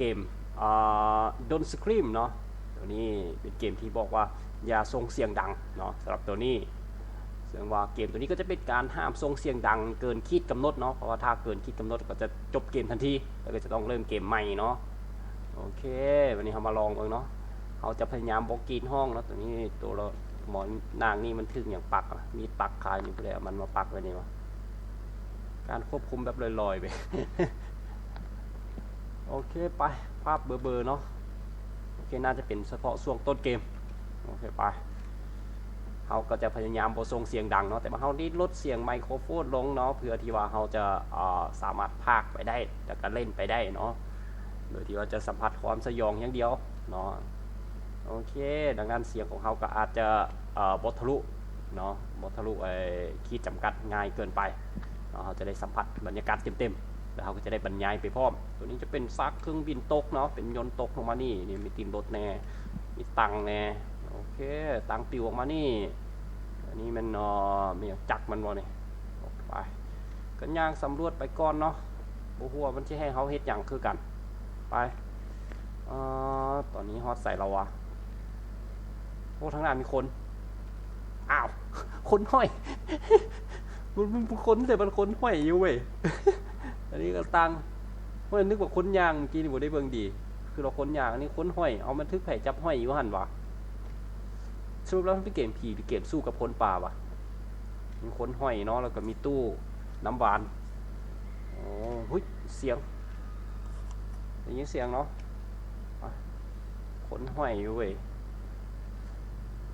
เกมดนสครีมเนาะตัวนี้เป็นเกมที่บอกว่าอย่าส่งเสียงดังเนาะสำหรับตัวนี้ซึ่งว่าเกมตัวนี้ก็จะเป็นการห้ามส่งเสียงดังเกินขีดกำหนดเนาะเพราะว่าถ้าเกินขีดกำหนดก็จะจบเกมทันทีแล้วก็จะต้องเริ่มเกมใหม่เนาะโอเค วันนี้เรามาลองกันเนาะเราจะพยายามบอกกีนห้องเนาะตัวนี้ตัวเราหมอนนางนี่มันถึงอย่างปักมีปักคายนี่เพื่อเอามันมาปักไว้นี่วะการควบคุมแบบลอยๆไป โอเคไปภาพเบอร์ๆเนาะโอเคน่าจะเป็นเฉพาะช่วงต้นเกมโอเคไปเขาก็จะพยายามบ่ส่งเสียงดังเนาะแต่ว่าเขานี่ลดเสียงไมโครโฟนลงเนาะเพื่อที่ว่าเขาจะาสามารถพากไปได้แล้วก็เล่นไปได้เนาะโดยที่ว่าจะสัมผัสความสยองอย่างเดียวเนาะโอเค ดังนั้นเสียงของเขาก็อาจจะบทะลุเนาะบทะลุไอ้ขีดจำกัดง่ายเกินไปเนาะเขาจะได้สัมผัสบรรยากาศเต็มๆ แล้วเขาก็จะได้บรรยายไปพร้อม ตัวนี้จะเป็นซักเครื่องบินตกเนาะ เป็นยนต์ตกลงมานี่นี่มีตีนรถแน่ มีตังแน่ โอเค ตังปิวออกมานี่ อันนี้มันเนาะมีจักมันบ่เนี่ยไปกันย่างสำรวจไปก่อนเนาะบ่ฮู้ว่ามันสิให้เขาเฮ็ดหยังคือกัน ไปเอ่อตอนนี้ฮอตใส่เราวะโอ้ทางหน้ามีคน อ้าว คนห้อย มันมันคนแต่มันคนห้อยอยู่เว้ย อันนี้ก็ตังเมื่อนึกว่าค้นยางเมื่อกี้นี่บ่ได้เบิ่งดี คือเราค้นยางอันนี้ค้นห้อยเอามันทึกไผ่จับห้อยอยู่หันวะสรุปแล้วมันเป็นเกมผีหรือเกมสู้กับคนป่าวะมีค้นห้อยเนาะแล้วก็มีตู้น้ำหวานโอ้หุยเสียงได้ยินเสียงเนาะอะคนห้อยอยู่เว้ย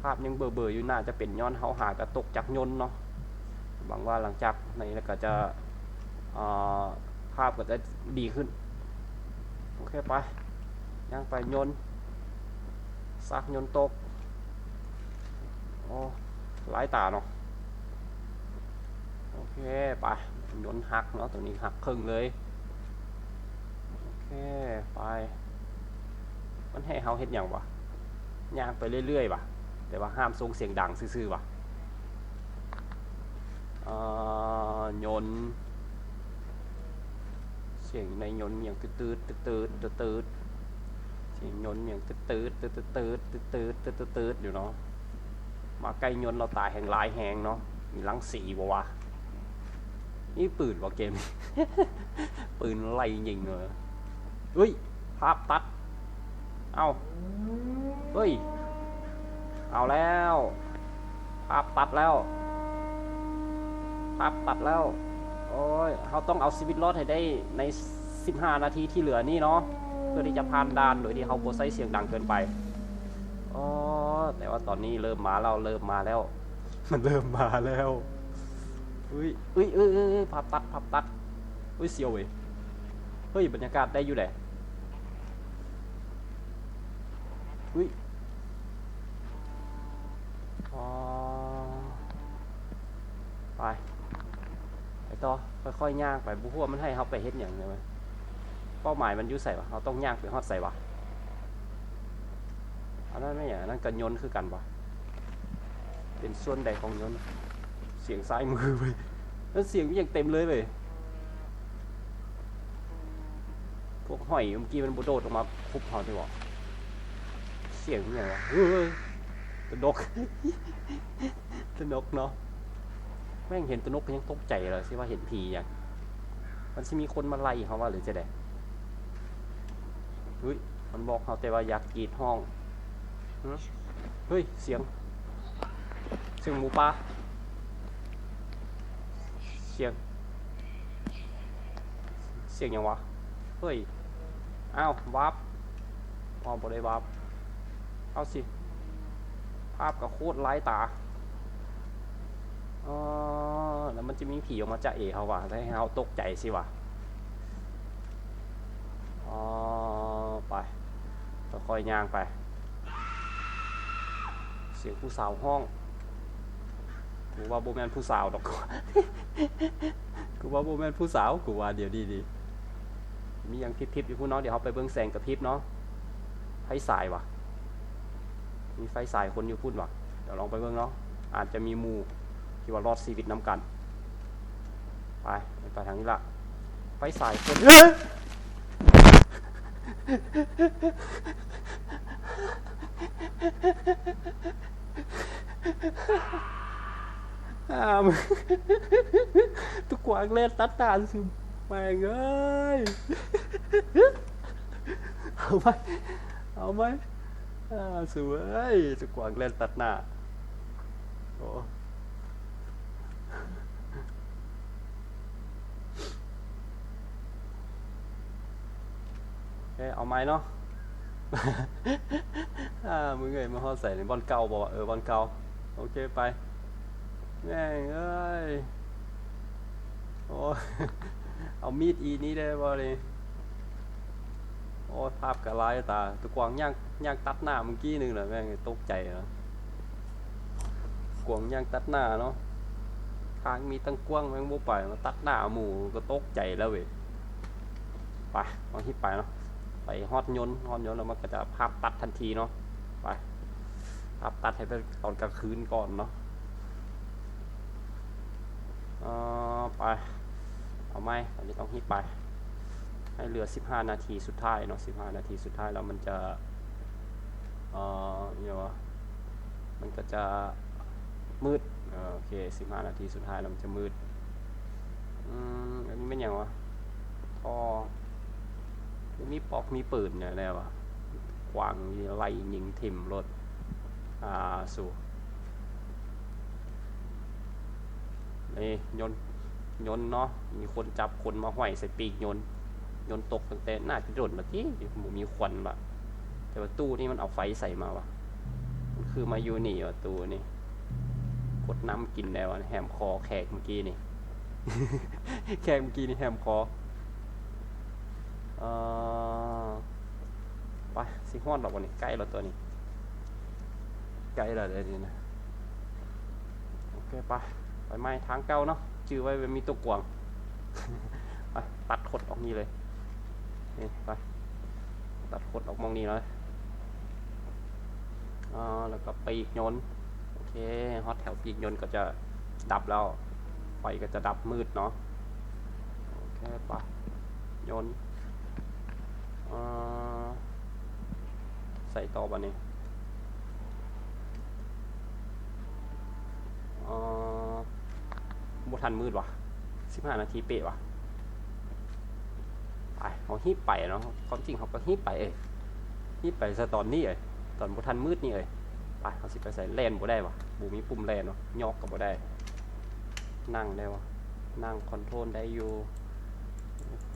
ภาพยังเบลอๆอยู่น่าจะเป็นย้อนเฮาหากระตกจากยนต์เนาะหวังว่าหลังจากในี้แล้วก็จะอ่า ภาพก็จะดีขึ้น โอเคไปย่างไปยนซักยนตกโอ้หลายตาเนาะโอเคไปยนหักเนาะตรงนี้หักครึ่งเลยโอเคไปมันให้เฮาเฮ็ดหยังวะย่างไปเรื่อยๆวะแต่ว่าห้ามส่งเสียงดังซื่อๆวะเอ่อยนต์ สียงในยนต์เมียงตืดตืดตืดตืดตืดตืดเสียงยนต์เมียงตืดตืดตืดตืดตืดตืดตืดตืดตืดอยู่เนาะมาใกล้ยนต์เราตายแห่งลายแหงเนาะมีลังสีบ่วะนี่ปืนวะเกม ปืนไล่ยิงเลยเฮ้ยภาพตัด เอาเฮ้ย เอาแล้ว ภาพตัดแล้ว ภาพตัดแล้ว อ้ยเขาต้องเอาชีวิตรอดให้ได้ใน 15 นาทีที่เหลือนี่เนาะเพื่อที่จะผ่านด่านโดยที่เขาโบใส่เสียงดังเกินไปอ๋อแต่ว่าตอนนี้เริ่มมาแล้วเริ่มมาแล้ว มันเริ่มมาแล้วอุ้ยอุ้ยเอ้ยเอ้ยเอ้ยภาพตัดภาพตัดอุ้ยเสียวเว้ยเฮ้ยบรรยากาศได้อยู่แหละอุ้ยอ๋อไปไป ต่อค่อยๆย่างไปบุหัวมันให้เขาไปเฮ็ดอย่างไงวะเป้าหมายมันยุ่ใส่วะเขาต้องย่างไปฮอดใส่วะอันนั้นไม่อย่างนั้นกันยนคือกันวะเป็นส่วนใดของยนต์เสียงซ้ายมือเว้ยแล้วเสียงมันยังเต็มเลยเว้ยพวกหอยเมื่อกี้มันบโดดออกมาคุบเขาที่บอกเสียงมันยังไงวะเฮ้ยตะนกตะนกเนาะ แม่งเห็นตัวนกก็ยังตกใจเลยสิว่าเห็นผีอย่างมันจะมีคนมาไล่เขาว่าหรือจะไดเฮ้ยมันบอกเขาแต่ว่าอยากกรีดห้องเฮ้ยเสียงเสียงหมูป่าเสียง เสียงยังวะเฮ้ยอ้าววาร์ปอ๋อบอได้วาร์ปเอาสิภาพก็โคตรไร้ตา อ๋อ แล้วมันจะมีผีออกมาจะเอเขาวะให้เขาตกใจสิวะอ๋อ ไปค่อยๆย่างไป เสียงผู้สาวห้อง กูว่าโบแมนผู้สาวดอกกูว่าโบแมนผู้สาว กูว่าเดี๋ยวดีดีมียังทิพย์ๆอยู่พูดเนาะเดี๋ยวเขาไปเบิ้งแสงกระพริบเนาะไฟสายวะมีไฟสายคนอยู่พูดวะเดี๋ยวลองไปเบิ้งเนาะอาจจะมีมู ที่ว่ารอดชีวิตน้ำกัน ไปไปทางนี้ละไฟสายคนอ้ามตุกวางเล่นตัดตาซึมแม่งเอ้ยเอาไหมเอาไหมสวยตุกกวางเล่นตัดหน้าโอ้ เคเอาไหมเนาะอามึงเอ้ยมาฮอใส่ในบอลเก่าบอกว่าเออบอลเก่าโอเคไปแม่งเอ้ยโอ้เอามีดอีนี้ได้บ่เลยโอ้ภาพกระลายตาตะกวางย่างย่างตัดหน้าเมื่อกี้หนึงเหรอแม่งตกใจเหรอกวางย่างตัดหน้าเนาะทางมีตั้งกว้างแม่งบ่ไปมาตัดหน้าหมู่ก็ตกใจแล้วเว้ยไปบางที่ไปเนาะ ไปฮอดยนต์ฮอดยนต์แล้วมันก็จะภาพตัดทันทีเนาะไปภาพตัดให้เป็นตอนกลางคืนก่อนเนาะเออไปเอาไหมอันนี้ต้องฮิตไป ให้เหลือ 15 นาทีสุดท้ายเนาะ15 นาทีสุดท้ายแล้วมันจะเอ่อเนี่ยวะมันก็จะมืดเออโอเค 15 นาทีสุดท้ายแล้วมันจะมืด อืมอันนี้เป็นอย่างวะท่อ มีปอกมีปืนเนี่ยแล้วะกวางมีไล่ยิงทิมรถอ่าสู่นี่ยนยนเนาะมีคนจับคนมาห้อยใส่ปีกยนยนตกตั้งแต่น่าจะโดนมาที่หมูมีควันบะแต่ว่าตู้นี่มันเอาไฟใส่มาวะมันคือมาอยู่นี่วะตู้นี่กดน้ำกินแล้วแหมคอแขกเมื่อกี้นี่ แขกเมื่อกี้นี่แหมคอ เออไปสิฮอดดอกวันนี้ใกล้แล้วตัวนี้ ใกล้แล้วเดี๋ยวนี้นะโอเคไปไปไม้ทางเก่าเนาะชื่อไว้เป็นมีตัวกวางไปตัดขดออกนี่เลยนี่ไปตัดขดออกมองนี่เลยอ่าแล้วก็ปีกยนโอเคฮอตแถวปีกยนก็จะดับแล้วไฟก็จะดับมืดเนาะโอเคไปยน ส่ต่อบันนี้อ่าบ่ทันมืดวะสิบห้านาทีเป๊ะวะไปเขาฮีบไปเนาะความจริงเขาก็ฮีบไปเอ้ยฮีบไปซะตอนนี้เอ้ยตอนบ่ทันมืดนี่เอ้ยไปเขาสิไปใส่แลนบ่ได้วะบูมีปุ่มแลนเนาะยอกก็บ่ได้ นั่งได้วะนั่งคอนโทรลได้อยู่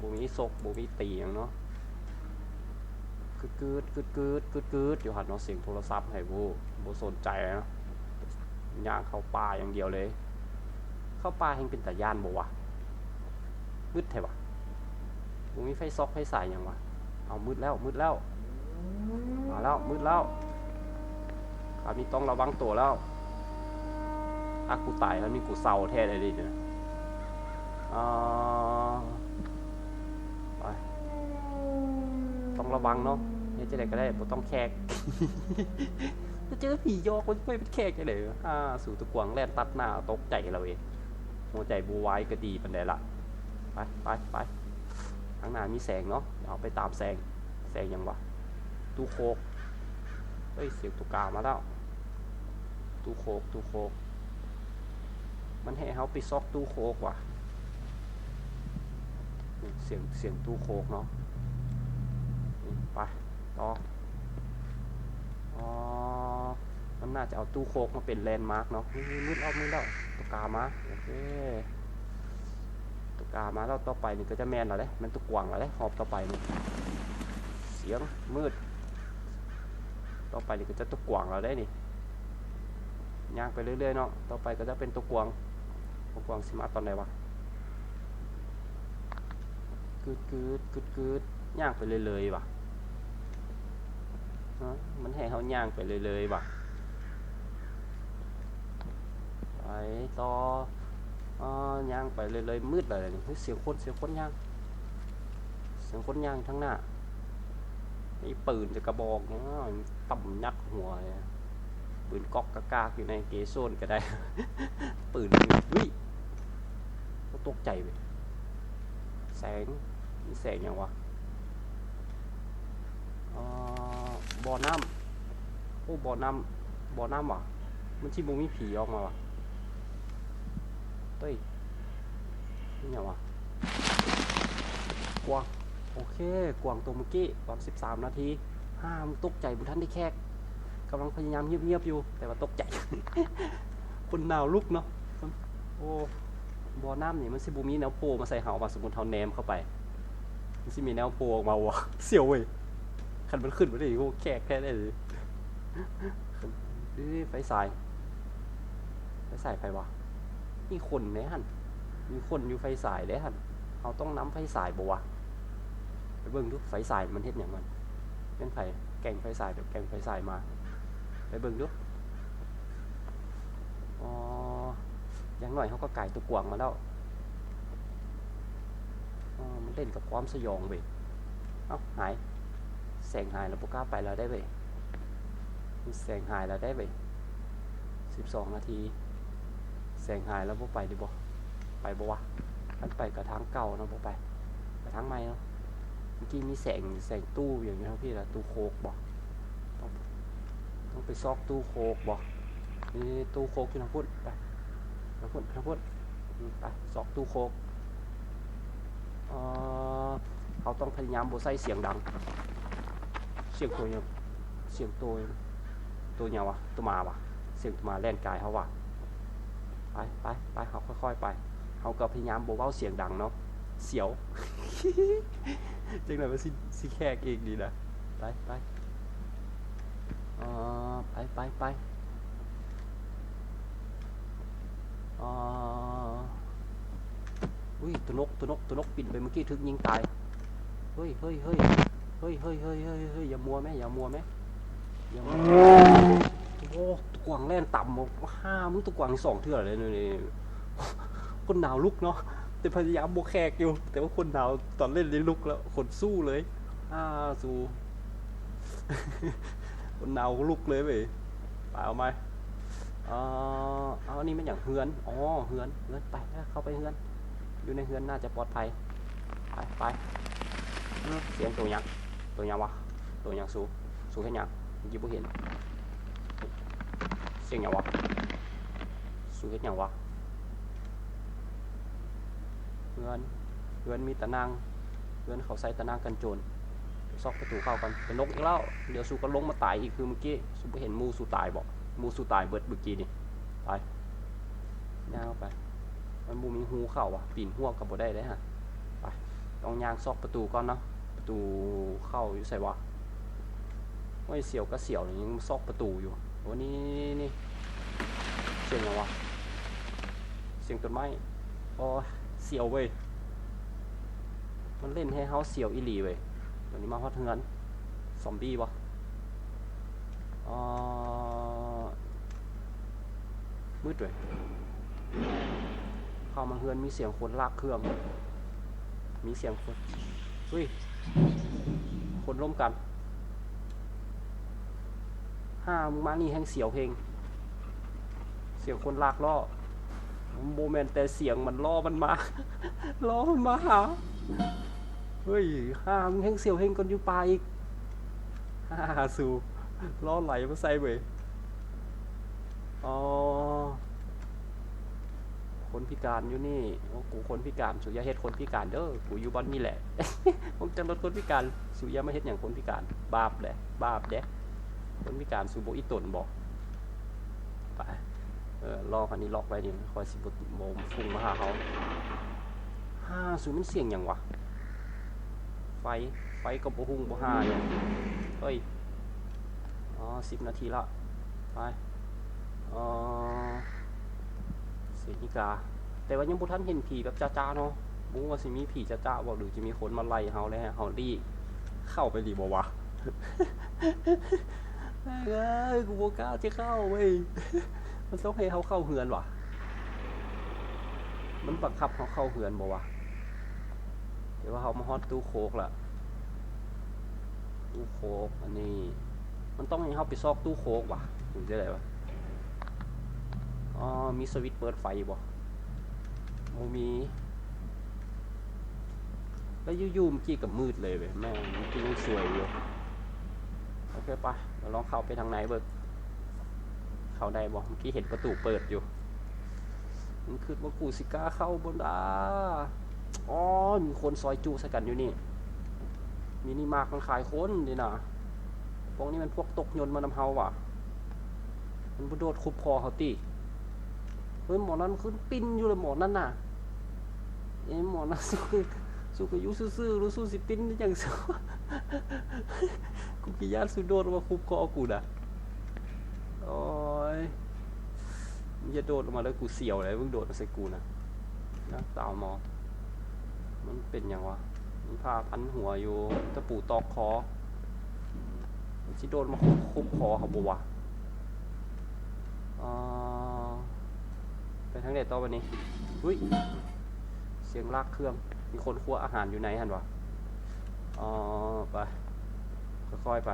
บูมีซกบูมีตีหยังเนาะ กึดกึดกึดกึดกึดกึดอยู่หัดเนาะเสียงโทรศัพท์ให้บูบูสนใจนะย่างเข้าป่าอย่างเดียวเลย เข้าป่าแห่งเป็นแตาย่านบ่วะมืดแท้วะบ่มีไฟซอกไฟสายหยังวะเอามืดแล้วมืดแล้วมาแล้วมืดแล้วคราวนี้ต้องระวังตัวแล้วถ้ากูตายแล้วนี่กูเศร้าแท้เลยดิเนี่ยอ่าไปต้องระวังเนาะ ฮ็ดจะได้ก็ได้บ่ต้องแขกเจอผียอกมันไม่เป็นแขกจะเลยอ่าสู่ตะกวางแล่นตัดหน้าตกใจเราเองหัวใจบูไว้ก็ดีปันไดละไปไปไปข้างหน้ามีแสงเนาะเดี๋ยวเอาไปตามแสงแสงยังวะตู้โคกเฮ้ยเสียงตุกามาแล้วตู้โคกตู้โคก มันให้เขาไปซอกตู้โคกว่ะเสียงเสียงตู้โคกเนาะไป ต่ออ๋อ มันน่าจะเอาตู้โคกมาเป็นแลนด์มาร์กเนาะนี่มืดแล้วมืดแล้วตุกามา โอเคตุกามาแล้วต่อไปนี่ก็จะแมนแล้วเลยมันตุกกวางแล้วเลยหอบต่อไปนี่เสียงมืด ต่อไปนี่ก็จะตุกกวางแล้วได้นี่ย่างไปเรื่อยๆเนาะ ต่อไปก็จะเป็นตุกกวางตุกกวางสิมาตอนไหนวะกึดกึดกึดกึดย่างไปเรื่อยๆว่ะฮะ มันให้เขาย่างไปเรื่อยๆว่ะไปต่ออย่างไปเลยๆมืดเลยเฮ้ยเสียงคนเสียงคนย่างเสียงคนย่างทั้งหน้านี่ปืนจะกระบอกเนาะต่ำยักหัวเลยปืนก๊อกกากาอยู่ในเกโซนก็ได้ ปืนวิก็ตกใจไปแสงนี่แสงยังวะ บ่อน้ำโอ้บ่อน้ำบ่อน้ำว่ะมันชิบุมีผีออกมาว่ะเฮ้ยนี่ไงวะกวางโอเคกวางตัวเมื่อกี้ตอน13นาทีห้ามตกใจบุท่านได้แค่กำลังพยายามเงียบๆอยู่ แต่ว่าตกใจ คนหนาวลุกเนาะโอ้บ่อน้ำนี่มันสิบุมีแนวโปมาใส่เหาวมาสมมติเฮาแนมเข้าไปมันสิมีแนวโปออกมาวะเสียวเว้ย คันมันขึ้นมาได้โอ้แขกแค่ได้เลยเอ้ยไฟสาย ไฟสายไฟวะมีคนไหมฮันมีคนอยู่ไฟสายเด้ฮันเราต้องน้ำไฟสายบ่วะไปเบิ่งดูไฟสายมันเฮ็ดอย่างมันเป็นไฟแกงไฟสายแบบแกงไฟสายมา ไปเบิ่งดูอ๋ออย่างหน่อยเขาก็ไก่ตัวกวางมาแล้วอ๋อมันเล่นกับความสยองเว้ย เอ้าหาย แสงหายแล้วพวกกล้าไปแล้วได้เว้ยมีแสงหายแล้วได้เว้ยสิบสองนาที แสงหายแล้วพวกไปดิบ่ไปบ่วะอันไปกับทางเก่าเนาะบ่ไปกับทางใหม่เนาะเมื่อกี้มีแสงแสงตู้อย่างนี้ครับพี่ละตู้โคกบ่ต้องต้องไปซอกตู้โคกบ่นี่ตู้โคกที่ทางพุ่นไปทางพุ่นทางพุ่นอืมไปซอกตู้โคกเออเขาต้องพยายามบ่ใส่เสียงดัง สียงตัวยังเสียงตัวตัวเนียวะตัวมาวะเสียงตัวมาแล่นกายเขาวะไปไปไปเขาค่อยๆไปเขาก็พยายามโบเว้าเสียงดังเนาะเสียวจังไหนว่าสิสิแขกเองดีนะไปไปเออไปไปไปเอ่ออุ้ยตัวนกตัวนกตัวนกปิ่นไปเมื่อกี้ถึกยิงตายเฮ้ยเฮ้ยเฮ้ย เฮ้ยเฮ้ยเฮ้ยเฮ้ยเฮ้ยอย่ามัวไหมอย่ามัวไหมอย่ามัวโอ้ตะกวางแล่นต่ำบอกห้ามึงตะกวางสองเทื่อเลยนี่คนหนาวลุกเนาะแต่พยายามโบกแขกอยู่ แต่ว่าคนหนาวตอนเล่นเลยลุกแล้วคนสู้เลยอ่าสู้คนหนาวลุกเลยเว้ยไปเอาไหมเออเอาอันนี้มันอย่างเฮือนอ๋อเฮือนเฮือนไปเข้าไปเฮือน อยู่ในเฮือนน่าจะปลอดภัย ไปไปเสียงตัวยั งตัวยังวะตัวยังสูสูเห็นยังเมื่อกี้บ่เห็นเสียงยังวะสูเห็นยังวะเพื่อนเพื่อนมีตะนางเพื่อนเขาใส่ตะนางกันโจรซอกประตูเข้ากันเป็นนกอีกแล้วเดี๋ยวสูก็ลงมาตายอีกคือเมื่อกี้สูเห็นมูสูตายบอกมูสูตายเบิดเมื่อกี้นี่ไปย่างเข้าไปมันบูมีหูเข้าอะปีนหัวกับบ่ได้เลยฮะไปต้องย่างซอกประตูก่อนเนาะ ประตูเข้าอยู่ใส่วะว่เสียวก็เสียวเลยยังซอกประตูอยู่โอ้นี่นี่นี่เสียงอะไรวะเสียงต้นไม้อ้ยเสียวเว้ยมันเล่นให้เฮาเสียวอีหลีเว้ยวันนี้มาฮอดเฮือนซอมบี้วะอ่ามืดเว้ยเข้ามาเฮือนมีเสียงคนลากเครื่องมีเสียงคนเฮ้ย คนร่วมกันห้ามึงมานี่แห่งเสียวเพลงเสียงคนลากล่อโมเมนต์แต่เสียงมันล่อมันมาล่อมันมาหาเฮ้ยห้ามึงแห่งเสียวเพลงก่อนอยู่ปลาอีกห้าสูล่อไหลมาใส่เว้ยอ๋อ คนพิการอยู่นี่โอ้กูคนพิการสุยาเฮ็ดคนพิการเด้อกูอยู่บ้านนี่แหละผมจะลดคนพิการสุยามาเฮ็ดอย่างคนพิการ บาปแหละบาปเด้คนพิการสุโบอีตนบอกไปเออรอกคันนี้ล็อกไว้นี่คอยสิบโมมฟุ้งมาหาเขาห้าสูมันเสียงอย่างวะไฟไฟกับบ่หุ่งบ่ห้าอยู่เฮ้ยอ๋อสิบนาทีละไปอ๋อ เสียนิกา แต่ว่ายังบ่ทันเห็นผีแบบจ้าๆเนาะบ่รู้ว่าสิมีผีจ้าๆบ่หรือจะมีคนมาไล่เฮาแล้วเฮารีเข้าไปดีบ่วะเอ้ยกูบ่กล้าจะเข้าเว้ยมันต้องให้เฮาเข้าเฮือนว่ะมันบังคับเฮาเข้าเฮือนบ่วะเดี๋ยวว่าเฮามาฮอดตู้โคกล่ะ ตู้โคกอันนี้ มันต้องให้เฮาไปซอกตู้โคกว่ะถึงจะได้วะ อ๋อ มีสวิตช์เปิดไฟบ่โมมี แล้วยู่เมื่อกี้กับมืดเลยเว้ยแม่งเมื่อกี้ยังสวยอยู่ โอเคไปเราลองเข้าไปทางไหนเบิกเข้าได้บ่เมื่อกี้เห็นประตูเปิดอยู่ มันคือว่ากูสิก้าเข้าบนดาอ๋อ มีคนซอยจูใส่กันอยู่นี่มินิมากมันขายคนดีนะพวกนี้มันพวกตกยนต์มานำเฮาว่ะ มันบ่โดดคุบคอเขาตีเฮ้ยหมอนั้นขึ้นปิ้นอยู่เลยหมอนั้นน่ะเอ้หมอนั้นสู้สู้กับยุซื่อๆรู้สู้สิปิ้นได้จังสู้กูกิยานสุดโดดมาคุบคอกูนะโอ้ยมึงจะโดดลงมาแล้วกูเสียวเลยมึงโดดมาใส่กูนะนะตาวหมอ มันเป็นยังวะมีผ้าพันหัวอยู่ตะปูตอกคอมันสิโดนมาคุบคอเขาบัวอ่า ไปทางเด็ดต่อวันนี้อุ้ยเสียงลากเครื่อง มีคนคั่วอาหารอยู่ไหนฮันวะอ๋อไป ค่อยๆไป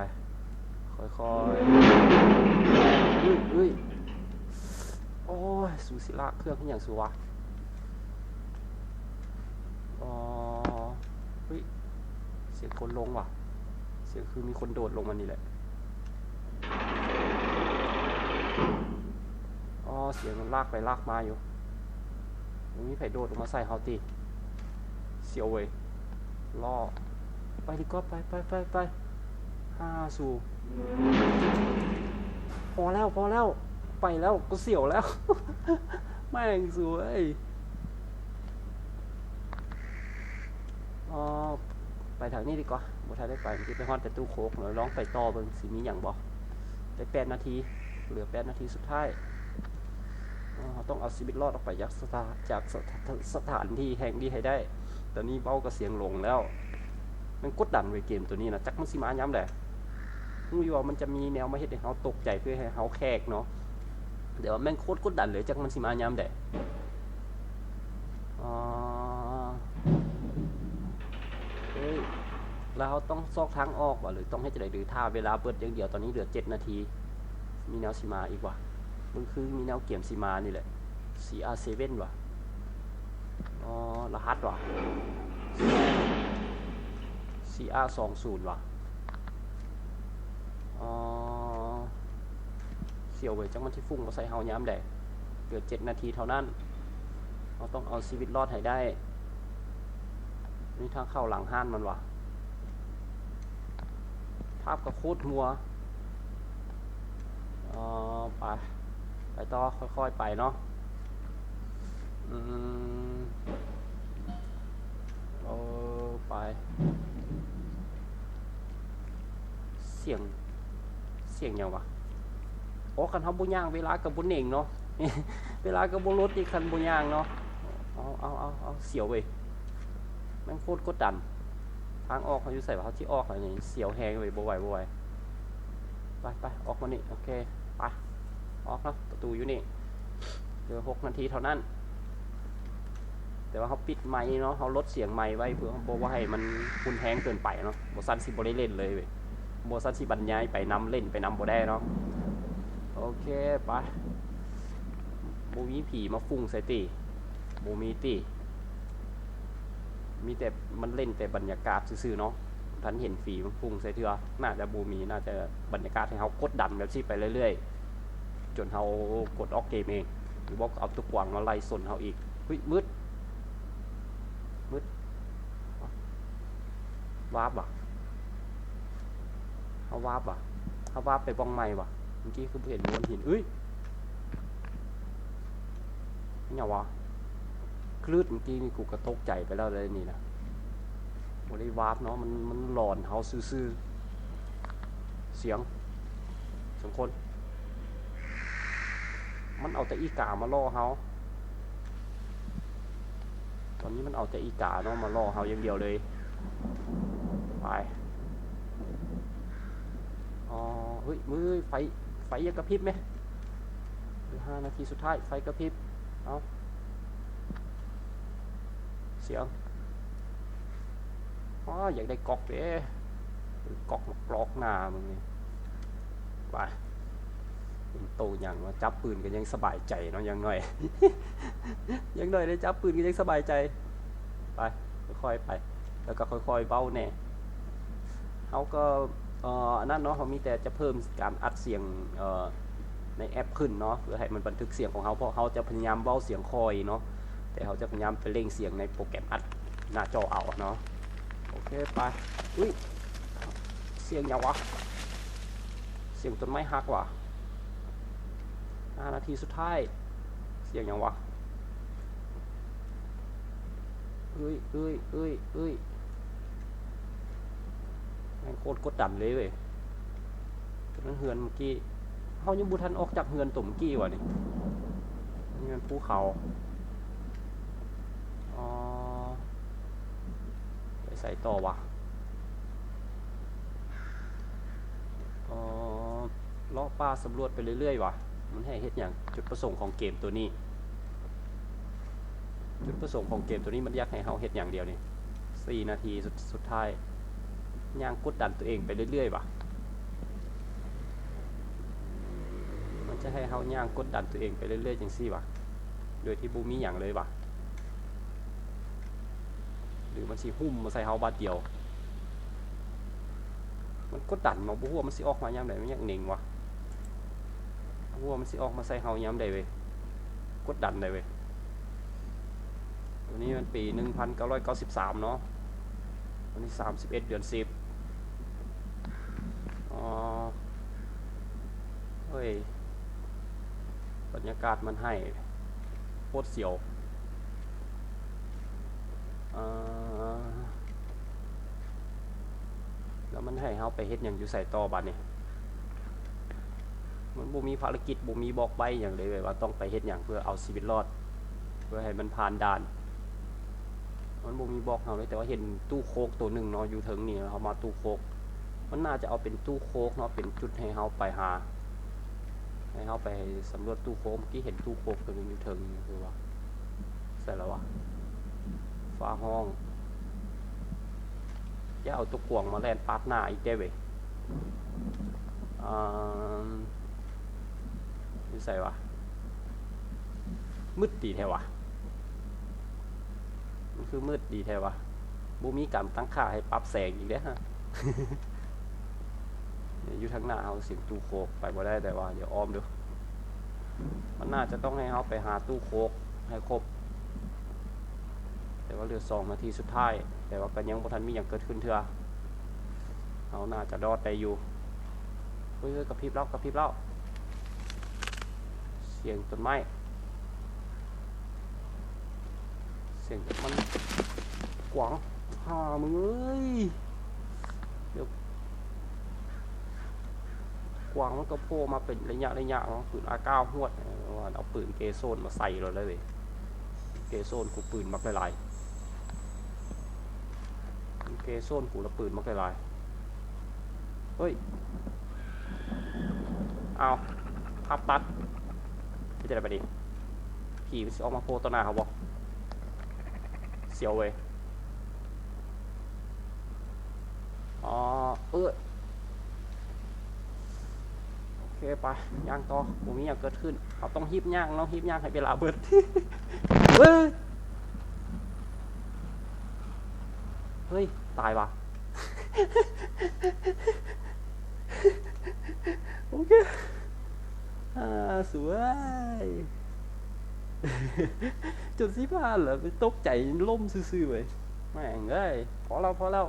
ค่อยๆอุ้ยอุ้ยโอ้ยสูสิลากเครื่องที่อย่างสูวะอ๋อเฮ้ยเสียงคนลงว่ะ เสียงคือมีคนโดดลงมานี่แหละ เสียงมันลากไปลากมาอยู่มีไผโดดลงมาใส่เฮาตีเสียวเว้ยล่อ ไปดีก็ไปไปไปไปห้าสู่พอแล้วพอแล้ว ไปแล้วก็เสียวแล้ว แม่งสวยอ๋อไปทางนี้ดีกว่าบ่ทันได้ไปเมื่อกี้ไปฮอดแต่ตู้โคกเดี๋ยวลองไปต่อเบิ่งสิมีหยังบ่ได้แปดนาที เหลือแปดนาทีสุดท้าย อ๋อต้องเอาชีวิตรอดออกไปจากสถานจากสถานที่แห่งนี้ให้ได้ ตอนนี้เบ้าก็เสียงลงแล้ว มันกดดันไว้เกมตัวนี้นะจักมันสิมาย้ำแหละรู้อยู่ว่ามันจะมีแนวมาเฮ็ดให้เฮาตกใจเพื่อให้เฮาแขกเนาะ เดี๋ยวแม่งโคตรกดดันเลยจักมันสิมาย้ำแหละอ๋อเฮ้ยแล้วเราต้องซอกทางออกว่ะหรือต้องให้จะได้หรือท่าเวลาเปิดอย่างเดียวตอนนี้เหลือเจ็ดนาที มีแนวสีมาอีกว่ะ มันคือมีแนวเกี่ยมสีมานี่แหละ CR7 ว่ะ อ๋อ รหัสว่ะ CR20 ว่ะ อ๋อ เสี่ยวเว้ยจังมันที่ฟุ้งมาใส่เฮาย้ำแดดเหลือเจ็ดนาทีเท่านั้น เราต้องเอาชีวิตรอดให้ได้ นี่ทางเข้าหลังห้านมันวะภาพก็โคตรมัว อ๋อ ไป ไปต่อค่อยๆไปเนาะอืมเออไป เสียง เสียงยังวะโอ้คันทำบุญย่างเวลากับบุญเน่งเนาะเวลากับบุญรถอีกคันบุญย่างเนาะเอาเอาเอาเอาเสียวเว้ยแม่งโคตรกดดันทางออกเขาอยู่ใส่เขาที่ออกอะไรนี่เสียวแหงไปบ่ไหวบ่ไหวไปไปออกมานี่โอเคไป ออกแล้วประตูอยู่นี่เหลือหกนาทีเท่านั้น แต่ว่าเขาปิดไม้เนาะเขาลดเสียงไม้ไว้เพื่อบ่ว่าให้มันคุณแห้งเกินไปเนาะโบซันสิบได้เล่นเลยเว้ยบซันสิบรรยายไปนำเล่นไปนำบ่ได้เนาะโอเคไปบูมีผีมาฟุ้งใส่ตีโบมีตีมีแต่มันเล่นแต่บรรยากาศซื่อๆเนาะท่านเห็นฝีมันฟุ้งใส่เถือน่าจะบูมีน่าจะบรรยากาศให้เขากดดันแบบนี้ไปเรื่อยๆ จนเขากดออกเกมเอง หรือว่าเอาตุกวางมาไล่สนเขาอีกเฮ้ยมืดมืดวาบว่ะเขาวาบว่ะเขาวาบไปบ้องไม้ว่ะเมื่อกี้คือเห็นบนหินเอ้ยนี่ไงวะคลื่นเมื่อกี้นี่กูกระตกใจไปแล้วเลยนี่นะบริวาร์ปเนาะมันมันหลอนเฮาซื่อๆเสียงสองคน มันเอาแต่อีกามาล่อเฮาตอนนี้มันเอาแต่อีกาเนาะมาล่อเฮาอย่างเดียวเลย ไปอ๋อเฮ้ยมือไฟไฟยังกระพริบไหมหลือห้านาทีสุดท้ายไฟกระพริบเอาเสียงอ๋ออยากได้กอกเด้กอกกรอกหน้ามึงนี่ไป เป็นโตอย่างว่าจับปืนกันยังสบายใจเนาะยังหน่อย ยังหน่อยได้จับปืนกันยังสบายใจ ไปค่อยๆไป แล้วก็ค่อยๆเบ้าแน่เขาก็อ,อ,อันนั้นเนาะเขามีแต่จะเพิ่มการอัดเสียงในแอปขึ้นเนาะเพื่อให้มันบันทึกเสียงของเขาเพราะเขาจะพยายามเว้าเสียงคอยเนาะแต่เขาจะพยายามไปเร่งเสียงในโปรแกรมอัดหน้าจอเอาเนาะโอเคไปอุ้ยเสียงยังวะเสียงต้นไม้หักว่ะ ห้านาทีสุดท้าย เสียงยังวะเอ้ยเอ้ยเอ้ยเอ้ยแม่งโคตรกดดันเลยเว้ยตอนนั้นเฮือนเมื่อกี้เขายังบุทันออกจากเฮือนตุ่มกี้วะนี่นี่มันภูเขาอ๋อไปใส่ต่อวะอ๋อเลาะป่าสำรวจไปเรื่อยๆวะ มันให้เฮ็ดอย่างจุดประสงค์ของเกมตัวนี้ จุดประสงค์ของเกมตัวนี้มันอยากให้เฮาเฮ็ดอย่างเดียวนี่สี่นาทีสุดสุดท้ายย่างกดดันตัวเองไปเรื่อยๆวะมันจะให้เฮาย่างกดดันตัวเองไปเรื่อยๆจังซี่วะโดยที่บ่มีหยังเลยวะหรือมันสิหุ้มมาใส่เฮาบาดเดียว มันกดดันมาบูว่ามันสิออกมายามใดมันยากหนิ่งวะ บ่ฮู้ว่ามันสิออกมาใส่เฮายามใดเว้ยกดดันได้เว้ยวันนี้มันปี 1993 เนาะวันนี้ 31 เดือน 10อ๋อเฮ้ยบรรยากาศมันให้โคตรเสียวแล้วมันให้เฮาไปเฮ็ดหยังอยู่ใส่ต่อบัดนี่ มันบ่มีภารกิจบ่มีบอกใบหยังเลยเว้ยว่าต้องไปเฮ็ดหยังเพื่อเอาชีวิตรอด เพื่อให้มันผ่านด่าน มันบ่มีบอกเราเลยแต่ว่าเห็นตู้โคกตัวหนึ่งเนาะอยู่เทิงนี่เขามาตู้โคก มันน่าจะเอาเป็นตู้โคกเนาะเป็นจุดให้เฮาไปหา ให้เฮาไปสำรวจตู้โคกเมื่อกี้เห็นตู้โคกตัวนึงอยู่เทิงนี่คือว่าใส่แล้ววะฟ้าห้องอย่าเอาตัวกวงมาแล่นปาดหน้าอีกได้เว้ยอ่า นี่ใส่วะมืดดีแท้วะมันคือมืดดีแท้วะบูมีการตั้งค่าให้ปรับแสงอีกเด้อฮะยอยู่ทางหน้าเฮาเสิงตู้โคกไปบ่ได้แต่ว่าเดี๋ยวอ้อมดูมันน่าจะต้องให้เฮาไปหาตู้โคกให้ครบ แต่ว่าเหลือสองนาทีสุดท้าย แต่ว่าก็ยังบ่ทันมีอย่างเกิดขึ้นเถื่อเฮาน่าจะรอดได้อยู่เฮ้ยกระพริบแล้วกระพริบแล้วเสียงต้นไม้ เสียงมันกวางฮ่ามึงเอ้ยเดี๋ยวกวางมันก็โผล่มาเป็นระยะระยะเนาะปืนอาก้าหวดว่าเอาปืนเกโซนมาใส่เราเลยเว้ยเกโซนกูปืนมักหลายเกโซนกูละปืนมักหลายเฮ้ย เอาภาพตัด จะได้ไปดิขี่มันสิออกมาโผล่ต่อหน้าเขาบอกเสียวเว้ยอ๋อเออโอเคไปย่างต่อผมมีอย่างเกิดขึ้นเขาต้องฮิบย่างเนาะฮิบย่างให้เวลาเบิดเฮ้ยเฮ้ย ตายว่ะโอเค อ่าสวยจุดสิบ้านเหรอไปตกใจล่มซื่อๆเว้ยแม่งเอ้ยพอแล้วพอแล้ว